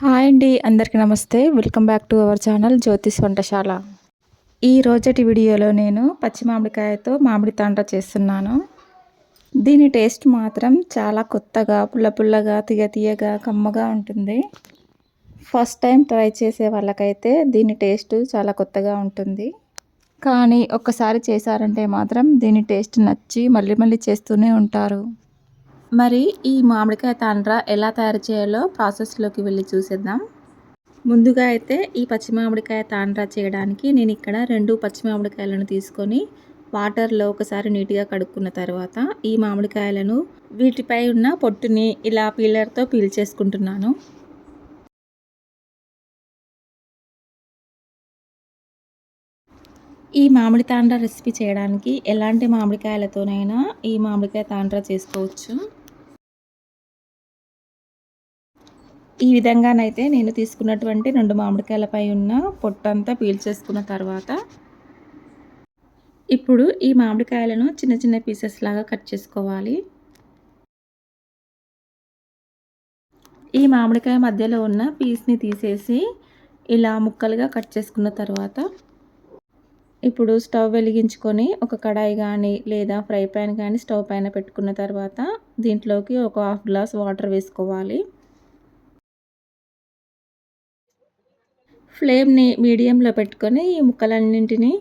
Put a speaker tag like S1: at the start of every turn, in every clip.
S1: Hi అండి అందరికీ నమస్తే. Welcome back to our channel Jyotish వంటశాల. ఈ రోజటి వీడియోలో నేను పచ్చి మామిడికాయతో మామిడి తాండ్ర చేస్తున్నాను. దీని టేస్ట్ మాత్రం చాలా కొత్తగా పుల్ల పుల్లగా తీయ తీయగా కమ్మగా ఉంటుంది. ఫస్ట్ టైం ట్రై చేసే వాళ్ళకైతే దీని టేస్ట్ చాలా కొత్తగా ఉంటుంది. కానీ ఒక్కసారి చేశారంటే మాత్రం దీని టేస్ట్ నచ్చి మళ్ళీ మళ్ళీ చేస్తూనే ఉంటారు. మరి ఈ మామిడికాయ తాండ్ర ఎలా తయారు చేయాలో ప్రాసెస్లోకి వెళ్ళి చూసేద్దాం. ముందుగా అయితే ఈ పచ్చి మామిడికాయ తాండ్ర చేయడానికి నేను ఇక్కడ రెండు పచ్చి మామిడికాయలను తీసుకొని వాటర్లో ఒకసారి నీట్గా కడుక్కున్న తర్వాత ఈ మామిడికాయలను వీటిపై ఉన్న పొట్టుని ఇలా పీలర్తో పీల్ చేసుకుంటున్నాను ఈ మామిడి తాండ్ర రెసిపీ చేయడానికి ఎలాంటి మామిడికాయలతోనైనా ఈ మామిడికాయ తాండ్ర చేసుకోవచ్చు. ఈ విధంగానైతే నేను తీసుకున్నటువంటి రెండు మామిడికాయలపై ఉన్న పొట్టంతా పీల్చేసుకున్న తర్వాత ఇప్పుడు ఈ మామిడికాయలను చిన్న చిన్న పీసెస్ లాగా కట్ చేసుకోవాలి. ఈ మామిడికాయ మధ్యలో ఉన్న పీస్ని తీసేసి ఇలా ముక్కలుగా కట్ చేసుకున్న తర్వాత ఇప్పుడు స్టవ్ వెలిగించుకొని ఒక కడాయి కానీ లేదా ఫ్రై ప్యాన్ కానీ స్టవ్ పైన పెట్టుకున్న తర్వాత దీంట్లోకి ఒక హాఫ్ గ్లాస్ వాటర్ వేసుకోవాలి. ఫ్లేమ్ని మీడియంలో పెట్టుకొని ఈ ముక్కలన్నింటినీ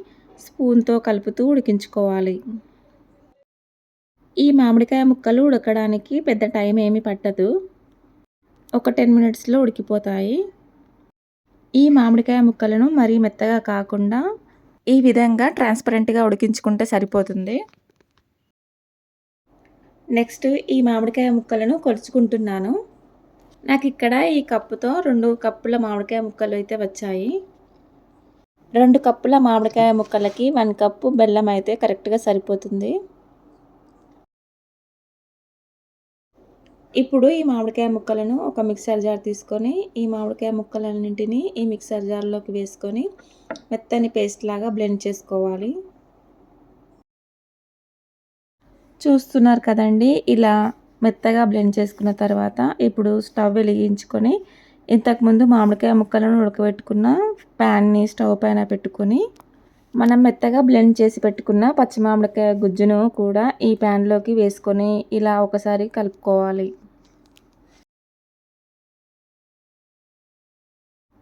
S1: స్పూన్తో కలుపుతూ ఉడికించుకోవాలి. ఈ మామిడికాయ ముక్కలు ఉడకడానికి పెద్ద టైం ఏమీ పట్టదు. ఒక టెన్ మినిట్స్లో ఉడికిపోతాయి. ఈ మామిడికాయ ముక్కలను మరీ మెత్తగా కాకుండా ఈ విధంగా ట్రాన్స్పరెంట్గా ఉడికించుకుంటే సరిపోతుంది. నెక్స్ట్ ఈ మామిడికాయ ముక్కలను కొలుచుకుంటున్నాను. నాకు ఇక్కడ ఈ కప్పుతో రెండు కప్పుల మామిడికాయ ముక్కలు అయితే వచ్చాయి. రెండు కప్పుల మామిడికాయ ముక్కలకి వన్ కప్పు బెల్లం అయితే కరెక్ట్గా సరిపోతుంది. ఇప్పుడు ఈ మామిడికాయ ముక్కలను ఒక మిక్సర్ జార్ తీసుకొని ఈ మామిడికాయ ముక్కలన్నింటినీ ఈ మిక్సర్ జార్లోకి వేసుకొని మెత్తని పేస్ట్ లాగా బ్లెండ్ చేసుకోవాలి. చూస్తున్నారు కదండి ఇలా మెత్తగా బ్లెండ్ చేసుకున్న తర్వాత ఇప్పుడు స్టవ్ వెలిగించుకొని ఇంతకుముందు మామిడికాయ ముక్కలను ఉడకబెట్టుకున్న ప్యాన్ని స్టవ్ పైన పెట్టుకొని మనం మెత్తగా బ్లెండ్ చేసి పెట్టుకున్న పచ్చి మామిడికాయ గుజ్జును కూడా ఈ ప్యాన్లోకి వేసుకొని ఇలా ఒకసారి కలుపుకోవాలి.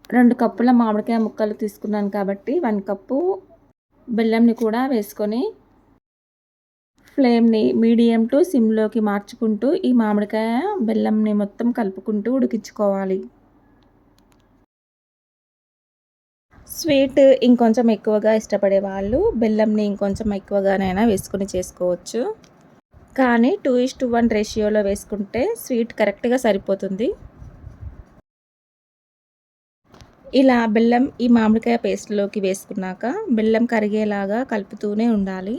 S1: రెండు కప్పుల మామిడికాయ ముక్కలు తీసుకున్నాను కాబట్టి వన్ కప్పు బెల్లంని కూడా వేసుకొని ఫ్లేమ్ని మీడియం టు సిమ్లోకి మార్చుకుంటూ ఈ మామిడికాయ బెల్లంని మొత్తం కలుపుకుంటూ ఉడికించుకోవాలి. స్వీట్ ఇంకొంచెం ఎక్కువగా ఇష్టపడే వాళ్ళు బెల్లంని ఇంకొంచెం ఎక్కువగానైనా వేసుకొని చేసుకోవచ్చు. కానీ టూ ఇస్ టు వన్ రేషియోలో వేసుకుంటే స్వీట్ కరెక్ట్గా సరిపోతుంది. ఇలా బెల్లం ఈ మామిడికాయ పేస్ట్లోకి వేసుకున్నాక బెల్లం కరిగేలాగా కలుపుతూనే ఉండాలి.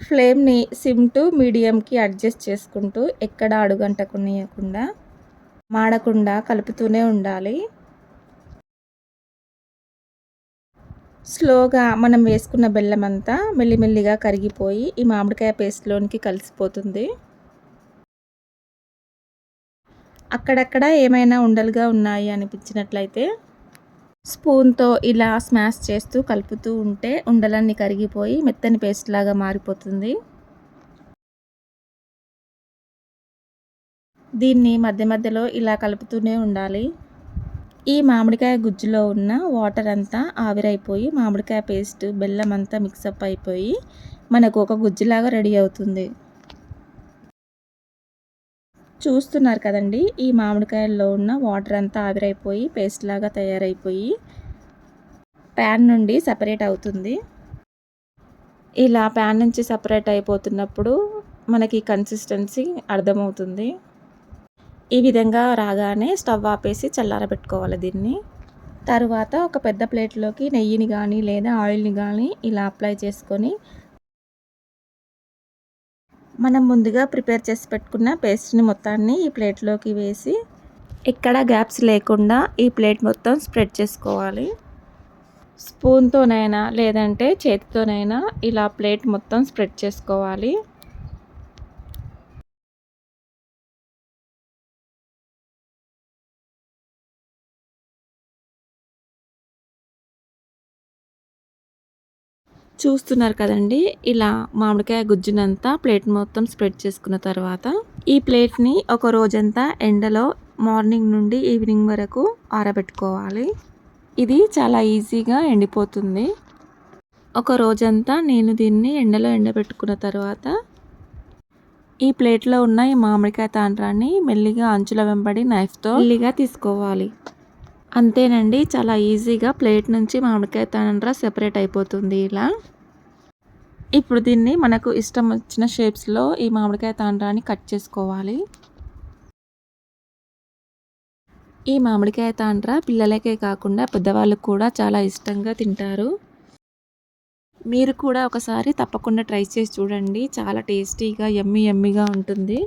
S1: ఫ్లేమ్ని సిమ్ టు మీడియంకి అడ్జస్ట్ చేసుకుంటూ ఎక్కడ అడుగంటకునియకుండా మాడకుండా కలుపుతూనే ఉండాలి. స్లోగా మనం వేసుకున్న బెల్లం అంతా మెల్లిమెల్లిగా కరిగిపోయి ఈ మామిడికాయ పేస్ట్లోనికి కలిసిపోతుంది. అక్కడక్కడ ఏమైనా ఉండలుగా ఉన్నాయి అనిపించినట్లయితే స్పూన్తో ఇలా స్మాష్ చేస్తూ కలుపుతూ ఉంటే ఉండలన్నీ కరిగిపోయి మెత్తని పేస్ట్ లాగా మారిపోతుంది. దీన్ని మధ్య మధ్యలో ఇలా కలుపుతూనే ఉండాలి. ఈ మామిడికాయ గుజ్జులో ఉన్న వాటర్ అంతా ఆవిరైపోయి మామిడికాయ పేస్ట్ బెల్లం అంతా మిక్సప్ అయిపోయి మనకు ఒక గుజ్జులాగా రెడీ అవుతుంది. చూస్తున్నారు కదండి. ఈ మామిడికాయల్లో ఉన్న వాటర్ అంతా ఆవిరైపోయి పేస్ట్ లాగా తయారైపోయి ప్యాన్ నుండి సపరేట్ అవుతుంది. ఇలా ప్యాన్ నుంచి సపరేట్ అయిపోతున్నప్పుడు మనకి కన్సిస్టెన్సీ అర్థమవుతుంది. ఈ విధంగా రాగానే స్టవ్ ఆపేసి చల్లారబెట్టుకోవాలి దీన్ని. తరువాత ఒక పెద్ద ప్లేట్లోకి నెయ్యిని కానీ లేదా ఆయిల్ని కానీ ఇలా అప్లై చేసుకొని మనం ముందుగా ప్రిపేర్ చేసి పెట్టుకున్న పేస్ట్ని మొత్తాన్ని ఈ ప్లేట్లోకి వేసి ఎక్కడ గ్యాప్స్ లేకుండా ఈ ప్లేట్ మొత్తం స్ప్రెడ్ చేసుకోవాలి. స్పూన్తోనైనా లేదంటే చేతితోనైనా ఇలా ప్లేట్ మొత్తం స్ప్రెడ్ చేసుకోవాలి. చూస్తున్నారు కదండి. ఇలా మామిడికాయ గుజ్జునంతా ప్లేట్ మొత్తం స్ప్రెడ్ చేసుకున్న తర్వాత ఈ ప్లేట్ని ఒక రోజంతా ఎండలో మార్నింగ్ నుండి ఈవినింగ్ వరకు ఆరబెట్టుకోవాలి. ఇది చాలా ఈజీగా ఎండిపోతుంది. ఒక రోజంతా నేను దీన్ని ఎండలో ఎండబెట్టుకున్న తర్వాత ఈ ప్లేట్లో ఉన్న ఈ మామిడికాయ తాండ్రాన్ని మెల్లిగా అంచుల వెంబడి నైఫ్తో మెల్లిగా తీసుకోవాలి. అంతేనండి చాలా ఈజీగా ప్లేట్ నుంచి మామిడికాయ తాండ్రా సెపరేట్ అయిపోతుంది ఇలా. ఇప్పుడు దీన్ని మనకు ఇష్టం వచ్చిన షేప్స్లో ఈ మామిడికాయ తాండ్రాన్ని కట్ చేసుకోవాలి. ఈ మామిడికాయ తాండ్ర పిల్లలకే కాకుండా పెద్దవాళ్ళు కూడా చాలా ఇష్టంగా తింటారు. మీరు కూడా ఒకసారి తప్పకుండా ట్రై చేసి చూడండి. చాలా టేస్టీగా ఎమ్మి ఎమ్మిగా ఉంటుంది.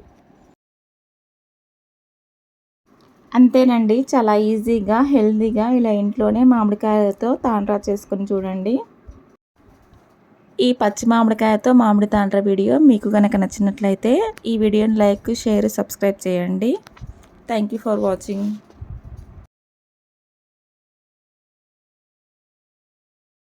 S1: అంతేనండి. చాలా ఈజీగా హెల్తీగా ఇలా ఇంట్లోనే మామిడికాయలతో తాండ్రా చేసుకొని చూడండి. ఈ పచ్చి మామిడికాయతో మామిడి తాండ్ర వీడియో మీకు కనుక నచ్చినట్లయితే ఈ వీడియోని లైక్ షేర్ సబ్స్క్రైబ్ చేయండి. Thank you for watching